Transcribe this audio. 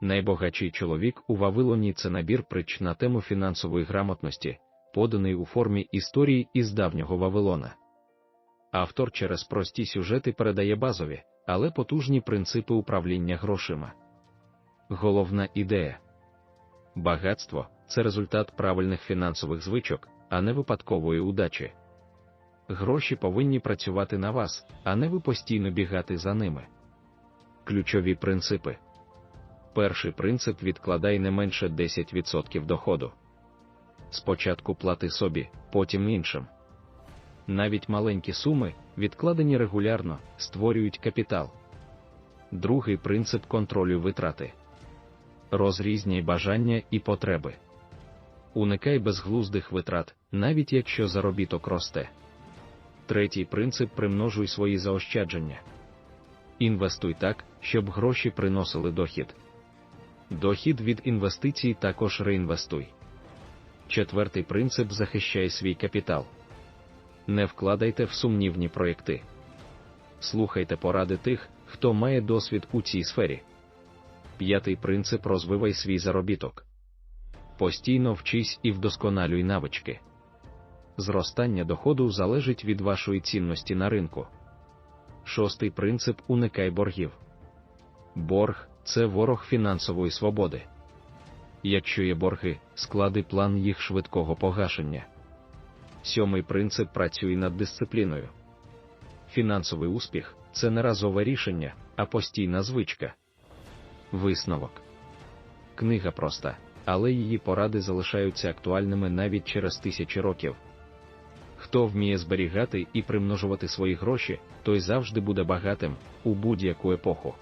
Найбагатший чоловік у Вавилоні це набір притч на тему фінансової грамотності, поданий у формі історії із давнього Вавилона. Автор через прості сюжети передає базові, але потужні принципи управління грошима. Головна ідея багатство це результат правильних фінансових звичок, а не випадкової удачі. Гроші повинні працювати на вас, а не ви постійно бігати за ними. Ключові принципи. Перший принцип відкладай не менше 10% доходу. Спочатку плати собі, потім іншим. Навіть маленькі суми, відкладені регулярно, створюють капітал. Другий принцип контролю витрати. Розрізняй бажання і потреби. Уникай безглуздих витрат, навіть якщо заробіток росте. Третій принцип примножуй свої заощадження. Інвестуй так, щоб гроші приносили дохід. Дохід від інвестицій також реінвестуй. Четвертий принцип захищай свій капітал. Не вкладайте в сумнівні проєкти. Слухайте поради тих, хто має досвід у цій сфері. П'ятий принцип розвивай свій заробіток. Постійно вчись і вдосконалюй навички. Зростання доходу залежить від вашої цінності на ринку. Шостий принцип уникай боргів. Борг це ворог фінансової свободи. Якщо є борги, склади план їх швидкого погашення. Сьомий принцип працюй над дисципліною. Фінансовий успіх це не разове рішення, а постійна звичка. Висновок. Книга проста, але її поради залишаються актуальними навіть через тисячі років. Хто вміє зберігати і примножувати свої гроші, той завжди буде багатим у будь-яку епоху.